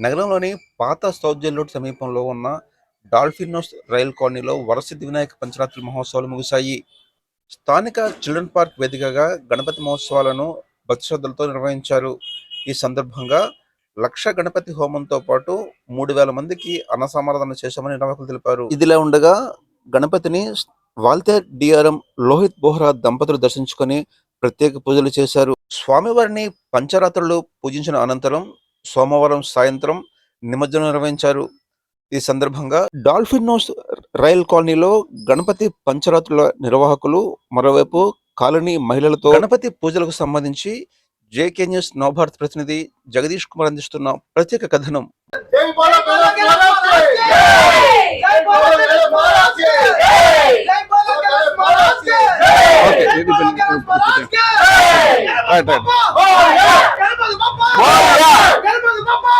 నగరంలోని పాత south road సమీపంలో ఉన్న డాల్ఫినోస్ రైల్ కాలనీలో వరసిద్ధి వినాయక పంచరాత్రి మహోత్సవాలు ముగిశాయి. స్థానిక చిల్డ్రన్ పార్క్ వేదికగా గణపతి మహోత్సవాలను భక్తిశ్రద్ధలతో నిర్వహించారు. ఈ సందర్భంగా లక్ష గణపతి హోమంతో పాటు మూడు వేల మందికి అన్నసమారాధన చేశామని నిర్వాహకులు తెలిపారు. ఇదిలా ఉండగా గణపతిని వాల్తేర్ డిఆర్ఎం లోహిత్ బోహ్రా దంపతులు దర్శించుకొని ప్రత్యేక పూజలు చేశారు. స్వామివారిని పంచరాత్రులు పూజించిన అనంతరం సోమవారం సాయంత్రం నిమజ్జనం నిర్వహించారు. ఈ సందర్భంగా డాల్ఫినోస్ రైల్ కాలనీలో గణపతి పంచరాత్రుల నిర్వాహకులు మరోవైపు కాలనీ మహిళలతో గణపతి పూజలకు సంబంధించి జేకే న్యూస్ నవభారత్ ప్రతినిధి జగదీష్ కుమార్ అందిస్తున్న ప్రత్యేక కథనం. జై బోలో గణేష్ మహారాజ్ జై జై బోలో గణేష్ మహారాజ్ జై ఓకే, జై ఇది బోలో ఇది గణేష్ మహారాజ్ జై రైట్, రైట్. గణపతి బప్పా మోరియా! గణపతి బప్పా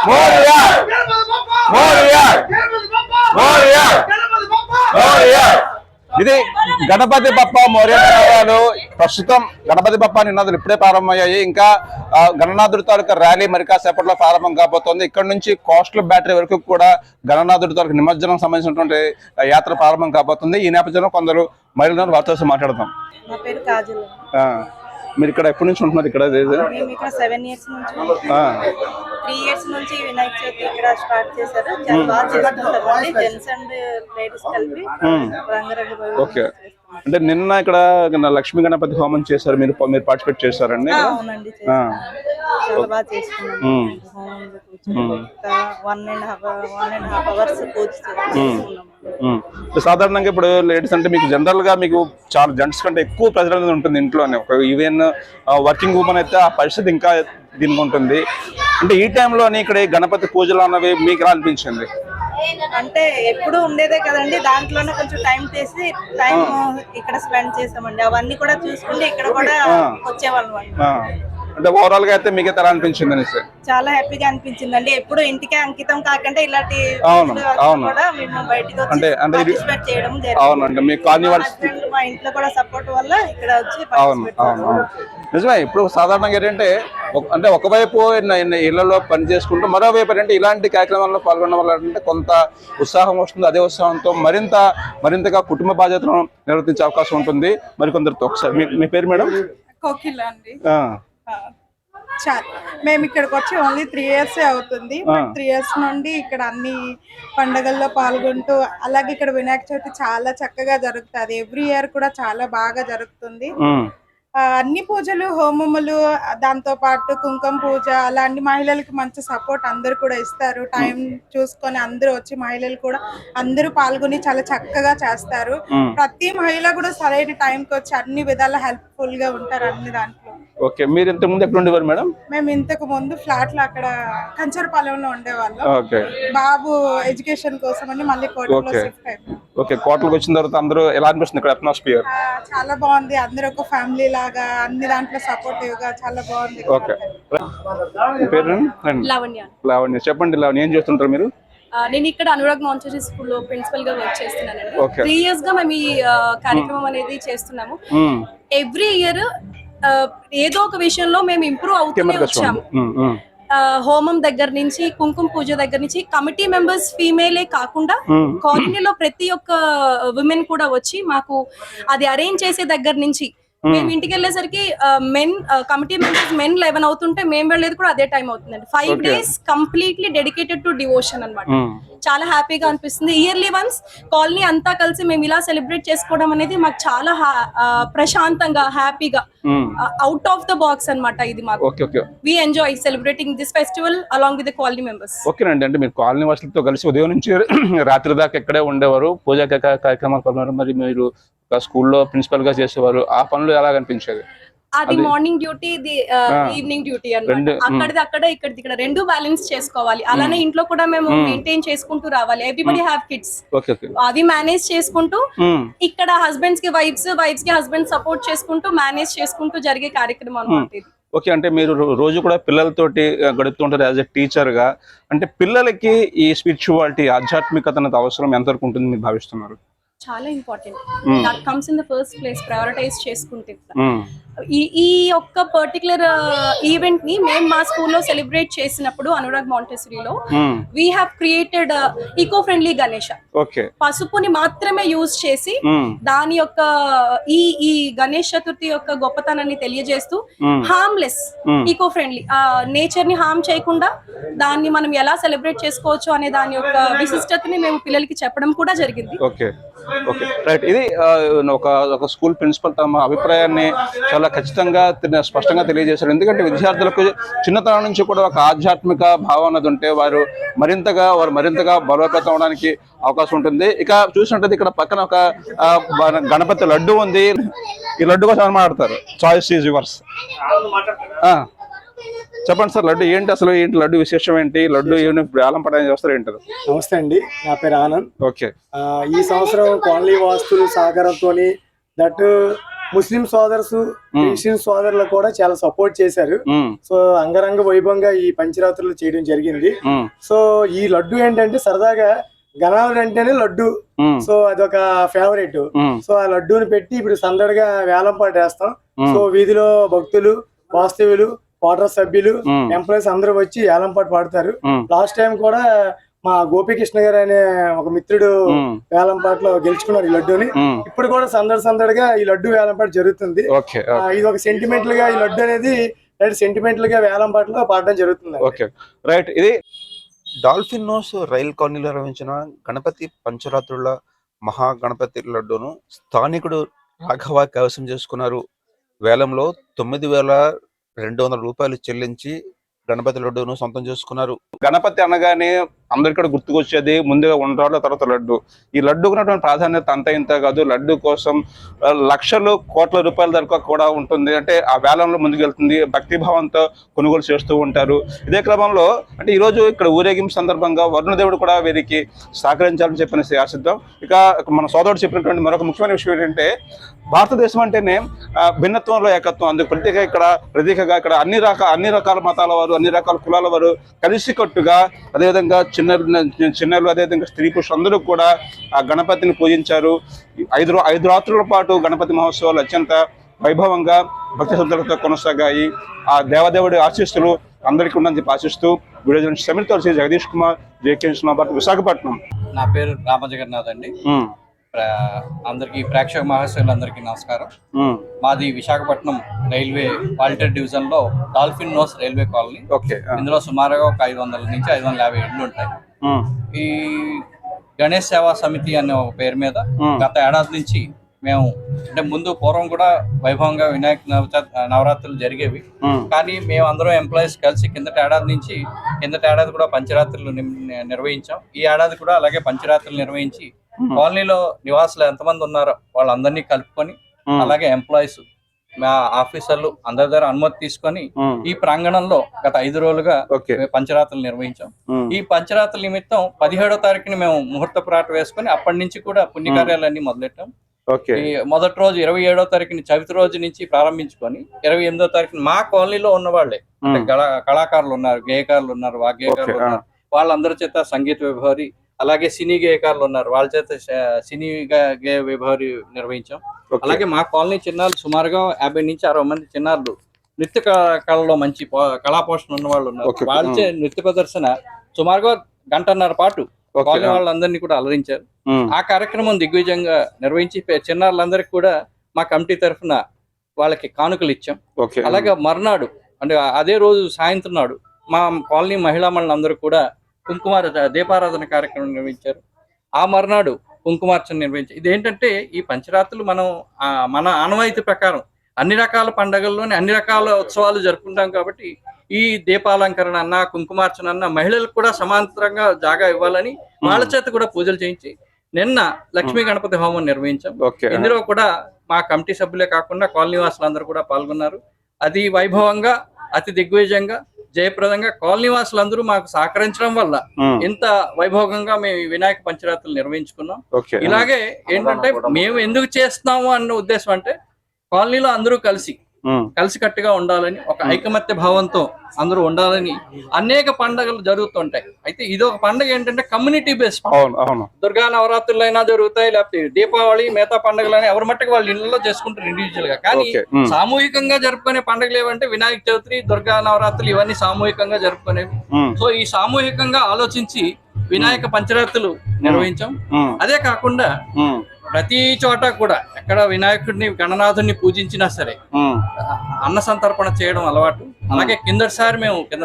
మోరియా! గణపతి బప్పా మోరియా! గణపతి బప్పా మోరియా! గణపతి బప్పా మోరియా! ఇది గణపతి బప్ప మౌర్య ప్రస్తుతం గణపతి బప్ప నినాదాలు ఇప్పుడే ప్రారంభమయ్యాయి. ఇంకా గణనాథుడి తాలూకా ర్యాలీ మరి కాసేపట్లో ప్రారంభం కాబోతోంది. ఇక్కడ నుంచి కోస్టల్ బ్యాటరీ వరకు కూడా గణనాథుడి తాలూకా నిమజ్జనం సంబంధించినటువంటి యాత్ర ప్రారంభం కాబోతుంది. ఈ నేపథ్యంలో కొందరు మహిళలను వార్తలతో మాట్లాడదాం. నా పేరు కాజల్. మీరు ఇక్కడ ఎప్పటి నుంచి ఉంటున్నారు ఇక్కడ ఇది? మేము ఇక్కడ సెవెన్ ఇయర్స్ నుంచి త్రీ ఇయర్స్ నుంచి వినాయక చవితి ఇక్కడ స్టార్ట్ చేశారు. చాలా బాగా చేసుకుంటారు జెంట్స్ అండ్ లేడీస్ కలిపి రంగరంగ ఓకే చేస్తాం. అంటే నిన్న ఇక్కడ లక్ష్మీ గణపతి హోమం చేశారు. మీరు మీరు పార్టిసిపేట్ చేశారండి అవునండి. చాలా బాగా చేసుకున్నాం one and half one and half hours సాధారణంగా ఇప్పుడు లేడీస్ అంటే మీకు జనరల్గా మీకు చాలా జెంట్స్ కంటే ఎక్కువ ప్రెజర్ అనేది ఉంటుంది ఇంట్లోనే. ఒక ఈవెన్ వర్కింగ్ ఉమెన్ అయితే ఆ పరిస్థితి ఇంకా దీనికి ఉంటుంది. అంటే ఈ టైంలోని ఇక్కడ గణపతి పూజలు అన్నవి మీకు అనిపించింది? అంటే ఎప్పుడు ఉండేదే కదండి దాంట్లోనే కొంచెం టైం తీసి టైం ఇక్కడ స్పెండ్ చేసామండి. అవన్నీ కూడా చూసుకుంటే ఇక్కడ కూడా వచ్చేవాళ్ళం అంటే ఓవరాల్గా అయితే మీకు ఎలా అనిపించింది అనేసి. చాలా హ్యాపీగా అనిపించింది అండి ఎప్పుడు ఇంటికే అంకితం కాకుండా ఇలాంటి అవును, అవును. అంటే- అంటే ఇది- participate చేయడం జరిగింది. అవును అంటే మీ కాలనీ మా ఇంట్లో కూడా సపోర్ట్ వల్ల ఇక్కడ వచ్చి అవును అవును. నిజమే ఇప్పుడు సాధారణంగా ఏంటంటే ఒక- అంటే ఒకవైపు ఇళ్ళలో పని చేసుకుంటూ మరోవైపు ఏంటంటే ఇలాంటి కార్యక్రమాల్లో పాల్గొనడం వల్ల ఏంటంటే కొంత ఉత్సాహం వస్తుంది. అదే ఉత్సాహంతో మరింత మరింతగా కుటుంబ బాధ్యతలను నిర్వర్తించే అవకాశం ఉంటుంది. మరి కొందరితో ఒకసారి. మీ- మీ పేరు మేడం? కోకిల అండి. ఆ, చాలా మేము ఇక్కడికి వచ్చి ఓన్లీ త్రీ ఇయర్స్ అవుతుంది. త్రీ ఇయర్స్ నుండి ఇక్కడ అన్ని పండగల్లో పాల్గొంటూ అలాగే ఇక్కడ వినాయక చవితి చాలా చక్కగా జరుగుతుంది. ఎవ్రీ ఇయర్ కూడా చాలా బాగా జరుగుతుంది. అన్ని పూజలు హోమములు దాంతో పాటు కుంకుమ పూజ అలాంటి మహిళలకి మంచి సపోర్ట్ అందరు కూడా ఇస్తారు. టైం చూసుకొని అందరూ వచ్చి మహిళలు కూడా అందరూ పాల్గొని చాలా చక్కగా చేస్తారు. ప్రతి మహిళ కూడా సరైన టైంకి వచ్చి అన్ని విధాల హెల్ప్ఫుల్గా ఉంటారు అన్ని దాంట్లో. ఓకే మీరు ఇంతకు ముందు ఎక్కడ ఉండేవారు మేడం? మేము ఇంతకు ముందు ఫ్లాట్లో అక్కడ కంచరపాలెంలో ఉండేవాళ్ళం. ఓకే. బాబు ఎడ్యుకేషన్ కోసం అని మళ్ళీ కోటలో. షిఫ్ట్ అయిపోయాం. ఓకే కోటలకు వచ్చిన తర్వాత అందరూ ఎలా అనిపిస్తుంది ఇక్కడ అట్మాస్ఫియర్ చాలా బాగుంది. అందరూ ఒక ఫ్యామిలీ లాగా అన్ని దాంట్లో సపోర్టివ్గా చాలా బాగుంది. ఓకే. పేరు. లావణ్య. లావణ్య. చెప్పండి లావణ్య ఏం చేస్తుంటారు మీరు? నేను ఇక్కడ అనురాగ్ మాంచరీ స్కూల్లో ప్రిన్సిపల్గా వర్క్ చేస్తున్నానండి. Okay. త్రీ ఇయర్స్గా మేము ఈ కార్యక్రమం అనేది చేస్తున్నాము. ఎవ్రీ ఇయర్ ఏదో ఒక విషయంలో మేము ఇంప్రూవ్ అవుతూనే వచ్చాము. ఆ, హోమం దగ్గర నుంచి కుంకుమ పూజ దగ్గర నుంచి కమిటీ మెంబర్స్ ఫీమేలే కాకుండా. కాలనీలో ప్రతి ఒక్క విమెన్ కూడా వచ్చి మాకు అది అరేంజ్ చేసే దగ్గర నుంచి మేము. ఇంటికి వెళ్ళేసరికి men committee members men eleven అవుతుంటే మేము వెళ్ళేది కూడా అదే టైం అవుతుందండి. Five. Days completely dedicated to devotion అన్నమాట. ఉమ్. చాలా హ్యాపీగా అనిపిస్తుంది. ఇయర్లీ వన్స్ కాలనీ అంతా కలిసి మేము ఇలా సెలబ్రేట్ చేసుకోవడం అనేది మాకు చాలా ప్రశాంతంగా హ్యాపీగా. అవుట్ ఆఫ్ ద బాక్స్ అన్నమాట ఇది మాకు. Okay okay we enjoy celebrating this festival along with colony members ఓకేనండి అంటే మీరు కాలనీ వాసులతో కలిసి ఉదయం నుంచి రాత్రి దాకా ఇక్కడే ఉండేవారు? పూజా కార్యక్రమాలు మరి మీరు స్కూల్లో ప్రిన్సిపల్గా చేసేవారు. ఆ పనులు ఎలా కనిపించేది. అది మార్నింగ్ డ్యూటీ ఇది ఈవినింగ్ డ్యూటీ మ్. అక్కడిది అక్కడ ఇక్కడిది ఇక్కడ రెండు బ్యాలెన్స్ చేసుకోవాలి. అలానే ఇంట్లో కూడా మేము మెయింటైన్ చేసుకుంటూ రావాలి. ఎవ్రీబడి హ్యావ్ కిడ్స్ అవి మేనేజ్ చేసుకుంటూ ఇక్కడ హస్బెండ్స్కి వైఫ్స్ వైఫ్స్కి హస్బెండ్ సపోర్ట్ చేసుకుంటూ మేనేజ్ చేసుకుంటూ జరిగే కార్యక్రమం అన్నమాట ఇది. ఓకే అంటే మీరు రోజు కూడా పిల్లలతోటి గడుపుతుంటారు యాజ్ ఎ టీచర్గా. అంటే పిల్లలకి ఈ స్పిరిచువాలిటీ ఆధ్యాత్మికత అనేది అవసరం ఎంతవరకు ఉంటుంది మీరు భావిస్తున్నారు? చాలా important. That comes in the first place prioritize చేసుకుంటే ఉమ్, ఈ ఈ ఒక్క పర్టికులర్ ఈవెంట్ని మేము మా స్కూల్లో సెలబ్రేట్ చేసినప్పుడు Anurag మాంటెసరీలో we have created eco friendly Ganesha పసుపుని మాత్రమే యూజ్ చేసి ఉమ్, దాని యొక్క ఈ ఈ గణేష్ చతుర్థి యొక్క గొప్పతనాన్ని తెలియజేస్తూ హార్మ్లెస్ Hmm. ఈకో ఫ్రెండ్లీ నేచర్ని హార్మ్ చేయకుండా దాన్ని మనం ఎలా సెలబ్రేట్ చేసుకోవచ్చు అనే దాని యొక్క విశిష్టతని మేము పిల్లలకి చెప్పడం కూడా జరిగింది. ఓకే. రైట్. ఇది ఒక ఒక స్కూల్ ప్రిన్సిపల్ తమ అభిప్రాయాన్ని చాలా ఖచ్చితంగా స్పష్టంగా తెలియజేశారు. ఎందుకంటే విద్యార్థులకు చిన్నతనం నుంచి కూడా ఒక ఆధ్యాత్మిక భావం అన్నది ఉంటే వారు మరింతగా వారు మరింతగా బలోపేతం అవడానికి అవకాశం ఉంటుంది. ఇక చూసినట్టయితే ఇక్కడ పక్కన ఒక గణపతి లడ్డు ఉంది. ఈ లడ్డు కోసం మాట్లాడతారు? చాయిస్ ఈజ్ యువర్స్ చెప్పండి సార్ లడ్డు ఏంటి అసలు? ఏంటి లడ్డు విశేషం ఏంటి? లడ్డు ఏంటి వేలం పడని చేస్తారు ఏంటారు నమస్తే అండి నా పేరు ఆనంద్. ఓకే. ఈ సంవత్సరం కాలనీ వాస్తులు సహకారంతో దట్ ముస్లిం సోదర్స్ క్రిస్టియన్ సోదరులు కూడా చాలా సపోర్ట్ చేశారు. సో అంగరంగ వైభవంగా ఈ పంచరాత్రులు చేయడం జరిగింది. సో ఈ లడ్డు ఏంటంటే సరదాగా గణాలు అంటేనే లడ్డు. సో అదొక ఫేవరెట్ ఉమ్, సో ఆ లడ్డూని పెట్టి ఇప్పుడు సందడిగా వేలం పాట వేస్తాం. సో వీధిలో భక్తులు వాస్తవ్యులు వాటర్ సభ్యులు. ఎంప్లాయీస్ అందరూ వచ్చి వేలం పాట పాడతారు లాస్ట్ టైం కూడా మా గోపికృష్ణ గారు అనే ఒక మిత్రుడు ఉమ్, వేలం పాటలో గెలుచుకున్నారు ఈ లడ్డూని. ఇప్పుడు కూడా సందడి సందడిగా ఈ లడ్డు వేలం పాట జరుగుతుంది ఇది ఒక సెంటిమెంటల్గా ఈ లడ్డు అనేది సెంటిమెంటల్గా వేలం పాటలో పాడడం జరుగుతుంది ఓకే రైట్. ఇది డాల్ఫిన్ నోస్ రైల్ కాలనీలో నిర్వహించిన గణపతి పంచరాత్రుల మహా గణపతి లడ్డూను స్థానికుడు రాఘవ కైవసం చేసుకున్నారు. వేలంలో తొమ్మిది వేల రెండు వందల రూపాయలు చెల్లించి గణపతి లడ్డూను సొంతం చేసుకున్నారు. గణపతి అనగానే అందరికి గుర్తుకొచ్చేది ముందుగా ఉండరాళ్ళ తర్వాత లడ్డు. ఈ లడ్డుకు ఉన్నటువంటి ప్రాధాన్యత అంత ఇంత కాదు. లడ్డు కోసం లక్షలు కోట్ల రూపాయల దాకా కూడా ఉంటుంది. అంటే ఆ వేలంలో ముందుకెళ్తుంది. భక్తి భావంతో కొనుగోలు చేస్తూ ఉంటారు. ఇదే క్రమంలో అంటే ఈరోజు ఇక్కడ ఊరేగింపు సందర్భంగా వరుణదేవుడు కూడా వీరికి సహకరించాలని చెప్పిన ఆశిద్దాం. ఇక మన సోదరుడు చెప్పినటువంటి మరొక ముఖ్యమైన విషయం ఏంటంటే భారతదేశం అంటేనే భిన్నత్వంలో ఏకత్వం. అందుకు ప్రత్యేక ఇక్కడ ప్రత్యేకగా ఇక్కడ అన్ని రకాల అన్ని రకాల మతాల వారు అన్ని రకాల కులాల వారు కలిసికట్టుగా అదేవిధంగా చిన్న చిన్నలు అదేవిధంగా స్త్రీ పురుషులు అందరూ కూడా ఆ గణపతిని పూజించారు. ఐదు ఐదు రాత్రుల పాటు గణపతి మహోత్సవాలు అత్యంత వైభవంగా భక్తి శ్రద్ధలతో కొనసాగాయి. ఆ దేవదేవుడి ఆశీస్సులు అందరికీ ఉందని చెప్పి ఆశిస్తూ వీడియో సమీర్ శ్రీ జగదీష్ కుమార్ జేకే విశాఖపట్నం. నా పేరు రామజగన్నాథ్ అండి. ఉమ్, ప్ర- అందరికీ ప్రేక్షక మహాశయులందరికీ నమస్కారం. మాది విశాఖపట్నం రైల్వే వాల్టర్ డివిజన్లో Dolphin Nose railway colony. Okay ఇందులో సుమారుగా ఒక ఐదు వందల నుంచి ఐదు వందల యాభై ఇళ్ళు ఉంటాయి. ఈ గణేష్ సేవా సమితి అనే ఒక పేరు మీద. గత ఏడాది నుంచి మేము అంటే ముందు పూర్వం కూడా వైభవంగా వినాయక నవరాత్రులు జరిగేవి. కానీ మేము అందరం ఎంప్లాయీస్ కలిసి కిందటి ఏడాది నుంచి కిందటి ఏడాది కూడా పంచరాత్రులు నిర్వహించాం. ఈ ఏడాది కూడా అలాగే పంచరాత్రులు నిర్వహించి కాలనీలో నివాసులు ఎంతమంది ఉన్నారో వాళ్ళందరినీ కలుపుకొని అలాగే ఎంప్లాయీస్ మా ఆఫీసర్లు అందరి దగ్గర అనుమతి తీసుకొని ఈ ప్రాంగణంలో గత ఐదు రోజులుగా పంచరాత్రులు నిర్వహించాం. ఈ పంచరాత్రుల నిమిత్తం పదిహేడో తారీఖుని మేము ముహూర్త ప్రాట వేసుకొని అప్పటి నుంచి కూడా పుణ్యకార్యాలన్నీ మొదలెట్టాం. మొదటి రోజు ఇరవై ఏడో తారీఖుని చవితి రోజు నుంచి ప్రారంభించుకొని ఇరవై ఎనిమిదో తారీఖుని మా కాలనీలో ఉన్న వాళ్ళే కళాకారులు ఉన్నారు గేయకారులు ఉన్నారు వాగ్గేయకారులు. ఉన్నారు. వాళ్ళందరి చేత సంగీత విభారి అలాగే సినీ గేయకారులు ఉన్నారు. వాళ్ళ చేత సినీ గేయ విభారి నిర్వహించాం. అలాగే మా కాలనీ చిన్నారులు సుమారుగా యాభై నుంచి అరవై మంది చిన్నారులు నృత్య కళలో మంచి కళా పోషణ ఉన్న వాళ్ళు ఉన్నారు. ఓకే. వాళ్ళచే నృత్య ప్రదర్శన సుమారుగా గంటన్నర పాటు కాలనీ వాళ్ళందరినీ కూడా అలరించారు. ఆ కార్యక్రమం దిగ్విజయంగా నిర్వహించి చిన్నారులందరికీ కూడా మా కమిటీ తరఫున వాళ్ళకి కానుకలు ఇచ్చాం. అలాగే మర్నాడు అంటే అదే రోజు సాయంత్రం నాడు మా కాలనీ మహిళా మండలందరూ కూడా కుంకుమార దీపారాధన కార్యక్రమం నిర్వహించారు. ఆ మర్నాడు కుంకుమార్చన నిర్వహించారు. ఇదేంటంటే ఈ పంచరాత్రులు మనం మన ఆనవాయితీ ప్రకారం అన్ని రకాల పండగల్లోని అన్ని రకాల ఉత్సవాలు జరుపుకుంటాం కాబట్టి ఈ దీపాలంకరణ అన్న కుంకుమార్చన అన్న మహిళలకు కూడా సమాంతరంగా జాగా ఇవ్వాలని వాళ్ళ చేత కూడా పూజలు చేయించి నిన్న లక్ష్మీ గణపతి హోమం నిర్వహించాం. ఇందులో కూడా మా కమిటీ సభ్యులే కాకుండా కాలనీ వాసులందరూ కూడా పాల్గొన్నారు. అది వైభవంగా అతి దిగ్విజయంగా జయప్రదంగా కాలనీ వాసులందరూ మాకు సహకరించడం వల్ల ఇంత వైభవంగా మేము వినాయక పంచరాత్రులు నిర్వహించుకున్నాం. ఇలాగే ఏంటంటే మేము ఎందుకు చేస్తున్నాము అన్న ఉద్దేశం అంటే కాలనీలో అందరూ కలిసి కలిసికట్టుగా ఉండాలని ఒక ఐకమత్య భావంతో అందరూ ఉండాలని అనేక పండుగలు జరుగుతుంటాయి. అయితే ఇది ఒక పండుగ ఏంటంటే కమ్యూనిటీ బేస్డ్ దుర్గా నవరాత్రులు అయినా జరుగుతాయి లేకపోతే దీపావళి మిగతా పండుగలైనా ఎవరి మట్టుకు వాళ్ళ ఇళ్ళలో చేసుకుంటారు ఇండివిజువల్గా. కానీ సామూహికంగా జరుపుకునే పండుగలు ఏవంటే వినాయక చవితి దుర్గా నవరాత్రులు ఇవన్నీ సామూహికంగా జరుపుకునేవి. సో ఈ సామూహికంగా ఆలోచించి వినాయక పంచరాత్రులు నిర్వహించాం. అదే కాకుండా ప్రతి చోట కూడా ఎక్కడ వినాయకుడిని గణనాథుడిని పూజించినా సరే అన్న సంతర్పణ చేయడం అలవాటు. అలాగే కిందటిసారి మేము కింద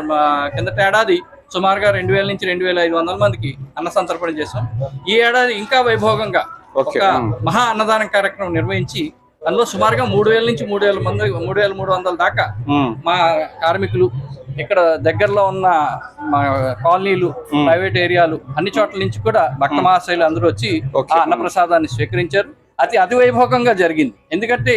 కిందటి ఏడాది సుమారుగా రెండు వేల నుంచి రెండు వేల ఐదు వందల మందికి అన్న సంతర్పణ చేసాం ఈ ఏడాది ఇంకా వైభోగంగా ఒక. మహా అన్నదాన కార్యక్రమం నిర్వహించి అందులో సుమారుగా మూడు వేల నుంచి మూడు వేల మంది మూడు వేల మూడు వందల దాకా మా కార్మికులు ఇక్కడ దగ్గరలో ఉన్న మా కాలనీలు ప్రైవేట్ ఏరియాలు అన్ని చోట్ల నుంచి కూడా భక్త మహాశైలు అందరూ వచ్చి. ఆ అన్నప్రసాదాన్ని స్వీకరించారు. అతి అతి వైభోగంగా జరిగింది. ఎందుకంటే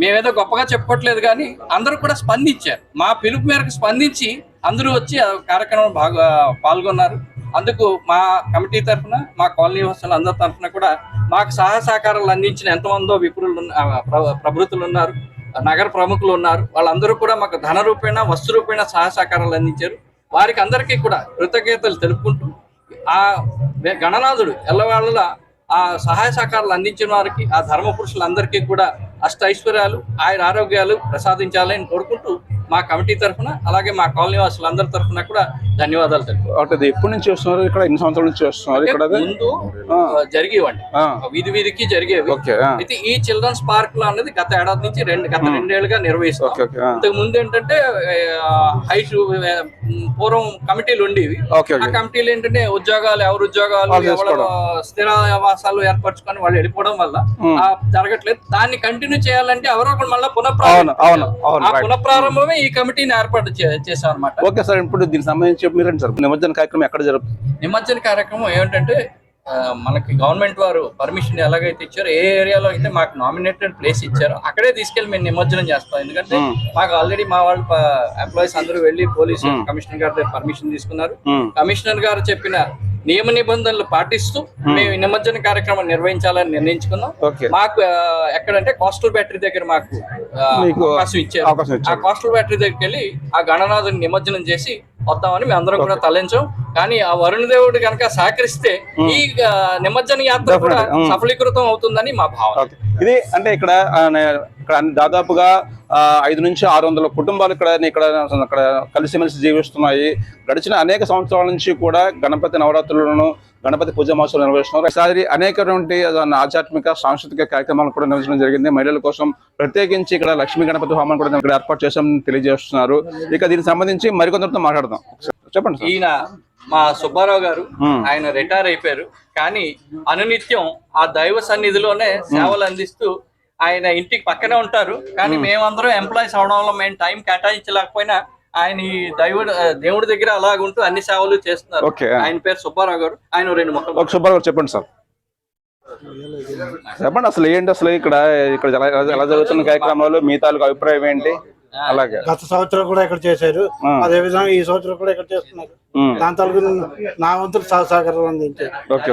మేమేదో గొప్పగా చెప్పుకోవట్లేదు కానీ అందరూ కూడా స్పందించారు. మా పిలుపు మేరకు స్పందించి అందరూ వచ్చి కార్యక్రమం బాగా పాల్గొన్నారు. అందుకు మా కమిటీ తరఫున మా కాలనీ వస్తువులు అందరి తరఫున కూడా మాకు సహాయ సహకారాలు అందించిన ఎంతమందో విపురులు ఉన్న- ప్రభృతులు ఉన్నారు నగర ప్రముఖులు ఉన్నారు. వాళ్ళందరూ కూడా మాకు ధన రూపేణ వస్తు రూపేణ సహాయ సహకారాలు అందించారు. వారికి అందరికీ కూడా కృతజ్ఞతలు తెలుపుకుంటూ ఆ గణనాథుడు ఎల్లవాళ్ళ ఆ సహాయ సహకారాలు అందించిన వారికి ఆ ధర్మ పురుషులందరికీ కూడా అష్ట ఐశ్వర్యాలు ఆయన ఆరోగ్యాలు ప్రసాదించాలని కోరుకుంటూ మా కమిటీ తరఫున అలాగే మా కాలనీ వాసులందరి తరఫున కూడా ధన్యవాదాలు తెలుపు అంటే ఎప్పటి నుంచి చేస్తున్నారు? ఇక్కడ ఎన్ని సంవత్సరాల నుంచి చేస్తున్నారు? ఇక్కడ? ముందు జరిగేవండి. వీధి వీధికి జరిగేవి. అయితే ఈ చిల్డ్రన్స్ పార్క్లో అనేది గత ఏడాది నుంచి రెండు గత రెండేళ్ళుగా నిర్వహిస్తాం. ఇంతకు ముందు ఏంటంటే హైట్ పూర్వం కమిటీలు ఉండేవి. ఆ కమిటీలు ఏంటంటే ఉద్యోగాలు ఎవరు ఉద్యోగాలు ఎవరు. స్థిర ఆవాసాలు ఏర్పరచుకొని వాళ్ళు వెళ్ళిపోవడం వల్ల జరగట్లేదు. దాన్ని కంటిన్యూ చేయాలంటే ఎవరో ఒకరు మళ్ళీ పునఃప్రారంభం ఆ పునఃప్రారంభమే ఈ కమిటీని ఏర్పాటు చే- చేశాం అనమాట ఓకే సార్ ఇప్పుడు దీనికి సంబంధించి మీరు సార్ నిమజ్జన కార్యక్రమం ఎక్కడ జరుగుతుంది నిమజ్జన కార్యక్రమం ఏమిటంటే ఆ, మనకి గవర్నమెంట్ వారు పర్మిషన్ ఎలాగైతే ఇచ్చారో ఏ ఏరియాలో అయితే మాకు నామినేటెడ్ ప్లేస్ ఇచ్చారో అక్కడే తీసుకెళ్ళి మేము నిమజ్జనం చేస్తాం. ఎందుకంటే. మాకు ఆల్రెడీ మా వాళ్ళు ఎంప్లాయీస్ అందరూ వెళ్ళి పోలీసు కమిషనర్ గారి దగ్గర పర్మిషన్ తీసుకున్నారు. కమిషనర్ గారు చెప్పిన నియమ నిబంధనలు పాటిస్తూ మేము ఈ నిమజ్జన కార్యక్రమం నిర్వహించాలని నిర్ణయించుకున్నాం. మాకు ఎక్కడంటే కోస్టల్ బ్యాటరీ దగ్గర మాకు అవకాశం ఇచ్చారు. ఆ. కోస్టల్ బ్యాటరీ దగ్గరికి వెళ్ళి ఆ గణనాథుని నిమజ్జనం చేసి వద్దామని మేము అందరం కూడా తలంచాం. కానీ ఆ వరుణ దేవుడు కనుక సహకరిస్తే ఈ ఆ, నిమజ్జన యాత్ర కూడా Definitely. Mm. సఫలీకృతం అవుతుందని మా భావన. ఇది అంటే ఇక్కడ ఇక్కడ దాదాపుగా ఐదు నుంచి ఆరు వందల కుటుంబాలు ఇక్కడ ఇక్కడ ఇక్కడ కలిసిమెలిసి జీవిస్తున్నాయి. గడిచిన అనేక సంవత్సరాల నుంచి కూడా గణపతి నవరాత్రులను గణపతి పూజ మహోత్సవాలు నిర్వహిస్తున్నారు. ఈసారి అనేకటువంటి ఆధ్యాత్మిక సాంస్కృతిక కార్యక్రమాలు కూడా నిర్వహించడం జరిగింది. మహిళల కోసం ప్రత్యేకించి ఇక్కడ లక్ష్మీ గణపతి హోమం కూడా ఇక్కడ ఏర్పాటు చేసామని తెలియజేస్తున్నారు. ఇక దీనికి సంబంధించి మరికొందరితో మాట్లాడదాం. చెప్పండి ఈయన మా సుబ్బారావు గారు. ఆయన రిటైర్ అయిపోయారు. కానీ అనునిత్యం ఆ దైవ సన్నిధిలోనే సేవలు అందిస్తూ ఆయన ఇంటికి పక్కనే ఉంటారు. కానీ మేమందరం ఎంప్లాయీస్ అవడం వల్ల మేము టైం కేటాయించలేకపోయినా ఆయన ఈ దైవుడు దేవుడి దగ్గర అలాగుంటూ అన్ని సేవలు చేస్తున్నారు. ఆయన పేరు సుబ్బారావు గారు. ఆయన రెండు మొక్కలు ఒక సుబ్బారావు గారు చెప్పండి సార్. చెప్పండి అసలు ఏంటి అసలు ఇక్కడ ఇక్కడ ఎలా ఎలా జరుగుతున్న కార్యక్రమాలు మీ తాలూకు అభిప్రాయం ఏంటి? అలాగే. గత సంవత్సరం కూడా ఇక్కడ చేశారు. అదే విధంగా ఈ సంవత్సరం కూడా ఇక్కడ చేస్తున్నారు. దాని తలకు నా వంతులు సహ సహకారం అందించారు. ఓకే.